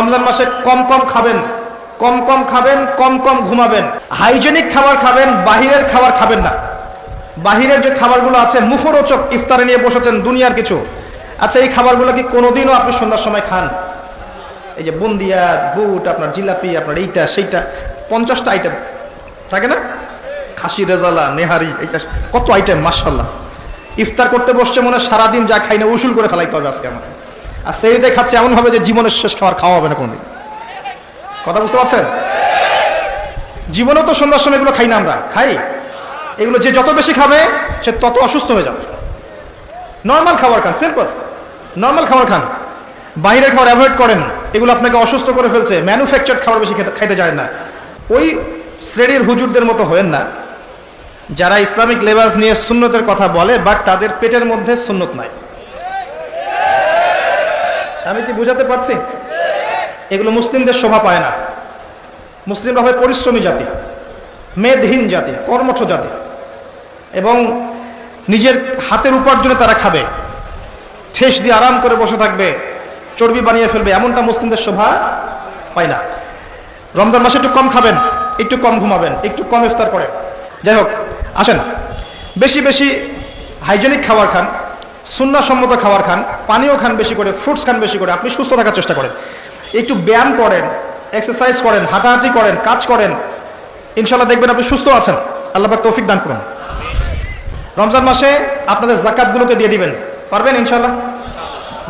রমজান মাসে কম কম খাবেন, কম কম খাবেন, কম কম ঘুমাবেন। হাইজেনিক খাবার খাবেন, বাহিরের খাবার খাবেন না। বাহিরের যে খাবারগুলো আছে, মুখরোচক ইফতারে নিয়ে বসেছেন দুনিয়ার কিছু। আচ্ছা এই খাবারগুলো কি কোনোদিনও আপনি সন্ধ্যার সময় খান? এই যে বুন্দিয়া, বুট, আপনার জিলাপি, আপনার এইটা, সেইটা, পঞ্চাশটা আইটেম থাকে না? খাসি রেজালা, নেহারি, এইটা, কত আইটেম মার্শাল্লাহ ইফতার করতে বসছে মনে সারাদিন যা খাই না, উসুল করে ফেলাইতে হবে আজকে আমাকে। আর সেইতে খাচ্ছে এমন হবে যে জীবনের শেষ খাবার খাওয়া হবে না কোনোদিন। কথা বুঝতে পারছেন? জীবনেও তো সন্ধ্যার সময় এগুলো খাই না আমরা। খাই? এগুলো যে যত বেশি খাবে, সে তত অসুস্থ হয়ে যাবে। নর্মাল খাবার খান সিম্পল নর্মাল খাবার খান। বাইরের খাবার অ্যাভয়েড করেন। এগুলো আপনাকে অসুস্থ করে ফেলছে। ম্যানুফ্যাকচার খাবার বেশি খেতে খাইতে যায় না। ওই শ্রেণির হুজুরদের মতো হয়েন না। যারা ইসলামিক লেবাস নিয়ে সুন্নতের কথা বলে বাট তাদের পেটের মধ্যে সুন্নত নাই। আমি কি বুঝাতে পারছি? এগুলো মুসলিমদের শোভা পায় না। মুসলিমরা হয় পরিশ্রমী জাতি মেদহীন জাতি, কর্মঠ জাতি এবং নিজের হাতের উপার্জনে তারা খাবে। ঠেস দিয়ে আরাম করে বসে থাকবে, চর্বি বানিয়ে ফেলবে, এমনটা মুসলিমদের শোভা পায় না। রমজান মাসে একটু কম খাবেন, একটু কম ঘুমাবেন, একটু কম ইফতার করেন। যাই হোক, আসেন। বেশি বেশি হাইজেনিক খাবার খান। সুন্নাসম্মত খাবার খান পানীয় খান বেশি করে ফ্রুটস খান বেশি করে, আপনি সুস্থ থাকার চেষ্টা করেন। একটু ব্যায়াম করেন এক্সারসাইজ করেন, হাঁটাহাঁটি করেন, কাজ করেন ইনশাল্লাহ দেখবেন আপনি সুস্থ আছেন। আল্লাহ তৌফিক দান করুন। রমজান মাসে আপনাদের জাকাতগুলোকে দিয়ে দিবেন। পারবেন ইনশাল্লাহ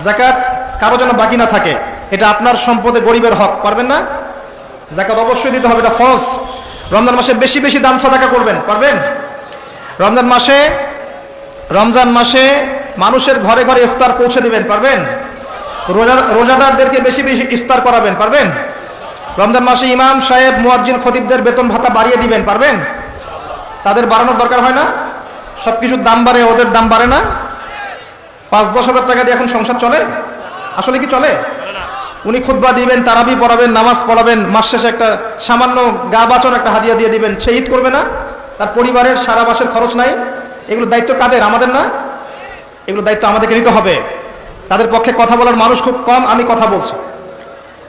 জাকাত কারও যেন বাকি না থাকে, এটা আপনার সম্পদে গরিবের হক, পারবেন না? জাকাত অবশ্যই দিতে হবে, এটা ফরজ। রমজান মাসে বেশি বেশি দান সাদাকা করবেন, পারবেন? রমজান মাসে রমজান মাসে মানুষের ঘরে ঘরে ইফতার পৌঁছে দিবেন, পারবেন? রোজা, রোজাদারদেরকে বেশি বেশি ইফতার করাবেন, পারবেন? রমজান মাসে ইমাম সাহেব, মুয়াজ্জিন খতিবদের বেতন ভাতা বাড়িয়ে দিবেন, পারবেন? তাদের বাড়ানোর দরকার হয় না? সব কিছুর দাম বাড়ে, ওদের দাম বাড়ে না? পাঁচ, দশ হাজার টাকা দিয়ে এখন সংসার চলে? আসলে কি চলে? উনি খুদ্া দিবেন, তারাবি পড়াবেন, নামাজ পড়াবেন, মাস শেষে একটা সামান্য গা বাচন একটা হাদিয়া দিয়ে দিবেন সে ঈদ করবে না? তার পরিবারের সারা মাসের খরচ নাই। এগুলো দায়িত্ব কাদের? আমাদের না? এগুলো দায়িত্ব আমাদেরকে নিতে হবে। তাদের পক্ষে কথা বলার মানুষ খুব কম, আমি কথা বলছি।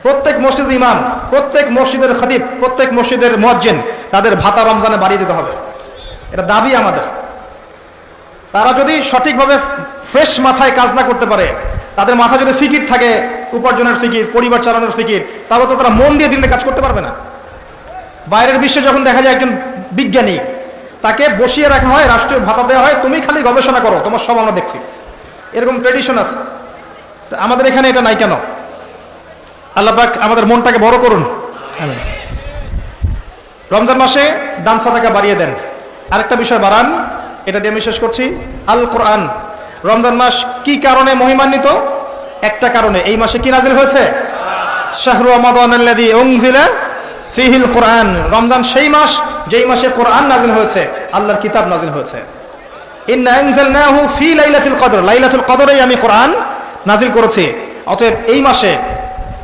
প্রত্যেক মসজিদের ইমাম, প্রত্যেক মসজিদের খতিব, প্রত্যেক মসজিদের মজ্জেন তাদের ভাতা রমজানে বাড়িয়ে দিতে হবে। এটা দাবি আমাদের। তারা যদি সঠিকভাবে ফ্রেশ মাথায় কাজ না করতে পারে, তাদের মাথা যদি ফিকির থাকে, উপার্জনের ফিকির, পরিবার চালানোর ফিকির, তাহলে তো তারা মন দিয়ে দিনে কাজ করতে পারবে না। বাইরের বিশ্বে যখন দেখা যায় একজন বিজ্ঞানী তাকে বসিয়ে রাখা হয়, রাষ্ট্রীয় ভাতা দেওয়া হয়, তুমি খালি গবেষণা করো, তোমার সব আমরা দেখছি। এরকম ট্রেডিশন আছে। আমাদের এখানে এটা নাই কেন? আল্লাপাক আমাদের মনটাকে বড় করুন। রমজান মাসে দান সাদাকা বাড়িয়ে দেন। আরেকটা বিষয় বাড়ান, এটা দিয়ে আমি শেষ করছি। আল কোরআন, রমজান মাস কি কারণে মহিমান্বিত? একটা কারণে। এই মাসে কি নাজিল হয়েছে? শাহরু উনজিলা ফিহিল কোরআন। রমজান সেই মাস, যেই মাসে কোরআন নাজিল হয়েছে, আল্লাহর কিতাব নাজিল হয়েছে। ফি লাইলাতুল কদর। লাইলাতুল কদরেই আমি কোরআন নাজিল করেছি। অতএব এই মাসে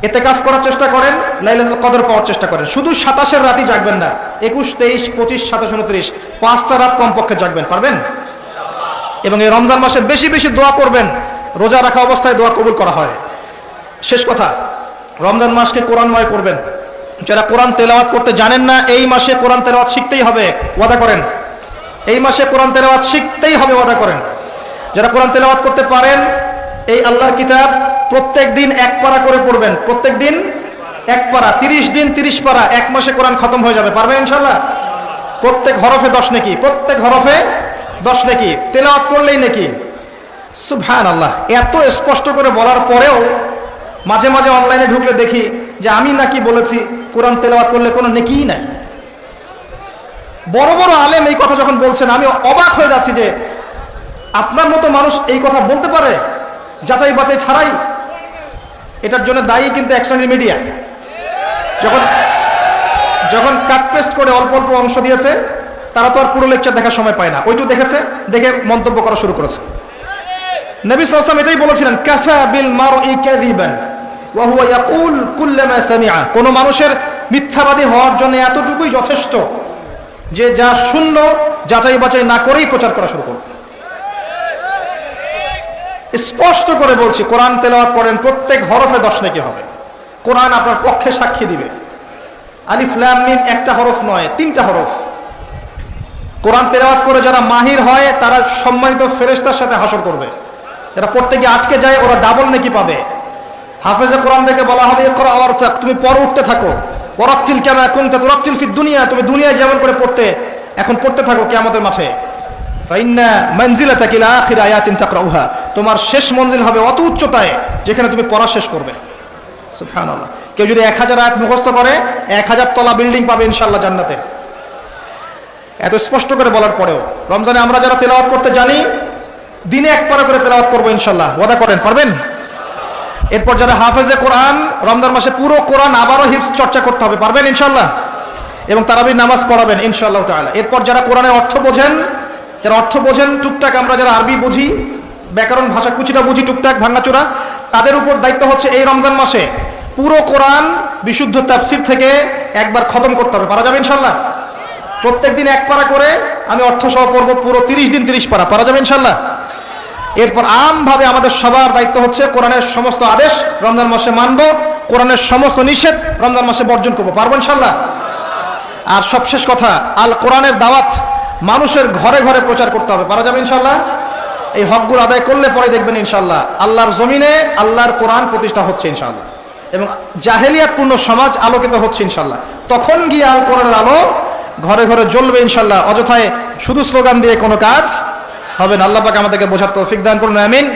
এতেকাফ করার চেষ্টা করেন, লাইলাতুল কদর পাওয়ার চেষ্টা করেন। শুধু সাতাশের রাতই জাগবেন না, একুশ, তেইশ, পঁচিশ, সাতাশ, উনত্রিশ, পাঁচটা রাত কমপক্ষে জাগবেন, পারবেন? এবং এই রমজান মাসে বেশি বেশি দোয়া করবেন, রোজা রাখা অবস্থায় দোয়া কবুল করা হয়। শেষ কথা, রমজান মাসকে কোরআনময় করবেন। যারা কোরআন তেলাওয়াত করতে জানেন না, এই মাসে কোরআন তেলাওয়াত শিখতেই হবে। ওয়াদা করেন। এই মাসে কোরআন তেলাওয়াত শিখতেই হবে, ওয়াদা করেন। যারা কোরআন তেলাওয়াত করতে পারেন, এই আল্লাহর কিতাব প্রত্যেক দিন এক পারা করে পড়বেন। প্রত্যেক দিন এক পারা, তিরিশ দিন তিরিশ পারা, এক মাসে কোরআন খতম হয়ে যাবে। পারবেন ইনশাল্লাহ প্রত্যেক হরফে দশ নাকি, প্রত্যেক হরফে দশ নাকি, তেলাওয়াত করলেই নাকি। সুবহান আল্লাহ এত স্পষ্ট করে বলার পরেও মাঝে মাঝে অনলাইনে ঢুকলে দেখি যে আমি নাকি বলেছি, কোরআন তেলাওয়াত করলে কোনো নেকিই নাই। বড় বড় আলেম এই কথা যখন বলছেন আমি অবাক হয়ে যাচ্ছি যে আপনার মতো মানুষ এই কথা বলতে পারে, যাচাই বাছাই ছাড়াই। এটার জন্য দায়ী কিন্তু এক শ্রেণির মিডিয়া যখন যখন কাট পেস্ট করে অল্প অল্প অংশ দিয়েছে, তারা তো আর পুরো লেকচার দেখার সময় পায় না। ওইটু দেখেছে, দেখে মন্তব্য করা শুরু করেছে। নবী সাল্লাল্লাহু এটাই বলেছিলেন, কাফা বিল মারই কাযিবান। ওয়া হুয়া কোন মানুষের মিথ্যাবাদী হওয়ার জন্য এতটুকুই যথেষ্ট যে যা শূন্য যাচাই বাছাই না করেই প্রচার করা শুরু করবে স্পষ্ট করে বলছি, কোরআন তেলাওয়াত করেন, প্রত্যেক হরফে দশ নাকি হবে। কোরআন আপনার পক্ষে সাক্ষী দিবে। আলিফ, লাম, মিম একটা হরফ নয়, তিনটা হরফ। কোরআন তেলাওয়াত করে যারা মাহির হয়, তারা সম্মানিত ফেরেস্তার সাথে হাসর করবে। যারা গিয়ে আটকে যায়, ওরা ডাবল নাকি পাবে। হাফেজে কোরআন থেকে বলা হবে, ইকরা ওয়ারতাক তুমি পরে উঠতে থাকো। ওরাত্তিল কামা কুনতা তুরাত্তিল ফির দুনিয়া, তুমি দুনিয়ায় যেমন করে পড়তে, এখন পড়তে থাকো কে আমাদের মাঠে মানজিলাতাক ইলা আখির তোমার শেষ মঞ্জিল হবে অত উচ্চতায় যেখানে তুমি পড়া শেষ করবে। কেউ যদি এক হাজার আয়াত মুখস্থ করে, এক হাজার তলা বিল্ডিং পাবে ইনশাআল্লাহ জান্নাতে। এত স্পষ্ট করে বলার পরেও, রমজানে আমরা যারা তেলাওয়াত করতে জানি, দিনে এক করে তেলাওয়াত করব ইনশাল্লাহ ওয়াদা করেন, পারবেন? এরপর যারা হাফেজে কোরআন, রমজান মাসে পুরো কোরআন আবারও হিফস চর্চা করতে হবে, পারবেন ইনশাল্লাহ এবং তারাবির নামাজ পড়াবেন ইনশাল্লাহ তাআলা। এরপর যারা কোরআনের অর্থ বোঝেন, যারা অর্থ বোঝেন, টুকটাক আমরা যারা আরবি বুঝি, ব্যাকরণ, ভাষা কুচিটা বুঝি, টুকটাক ভাঙাচোরা, তাদের উপর দায়িত্ব হচ্ছে এই রমজান মাসে পুরো কোরআন বিশুদ্ধ তাফসির থেকে একবার খতম করতে হবে। পারা যাবে ইনশাল্লাহ প্রত্যেক দিন এক পারা করে আমি অর্থ সহ পড়ব পুরো তিরিশ দিন তিরিশ পারা। পারা যাবে ইনশাল্লাহ এরপর আমভাবে আমাদের সবার দায়িত্ব হচ্ছে কোরআনের সমস্ত আদেশ রমজান মাসে মানব, কোরআনের সমস্ত নিষেধ রমজান মাসে বর্জন করব। পারব ইনশাল্লাহ আর সবশেষ কথা, আল কোরআনের দাওয়াত মানুষের ঘরে ঘরে প্রচার করতে হবে। পারা যাবে ইনশাল্লাহ এই হকগুলো আদায় করলে পরে দেখবেন ইনশাল্লাহ আল্লাহর জমিনে আল্লাহর কোরআন প্রতিষ্ঠা হচ্ছে ইনশাল্লাহ এবং জাহেলিয়াতপূর্ণ সমাজ আলোকিত হচ্ছে ইনশাল্লাহ তখন গিয়ে আল কোরআনের আলো ঘরে ঘরে জ্বলবে ইনশাল্লাহ অযথায় শুধু স্লোগান দিয়ে কোনো কাজ হবে না আল্লাহ পাক আমাদেরকে বোঝার তৌফিক দান করুন আমিন।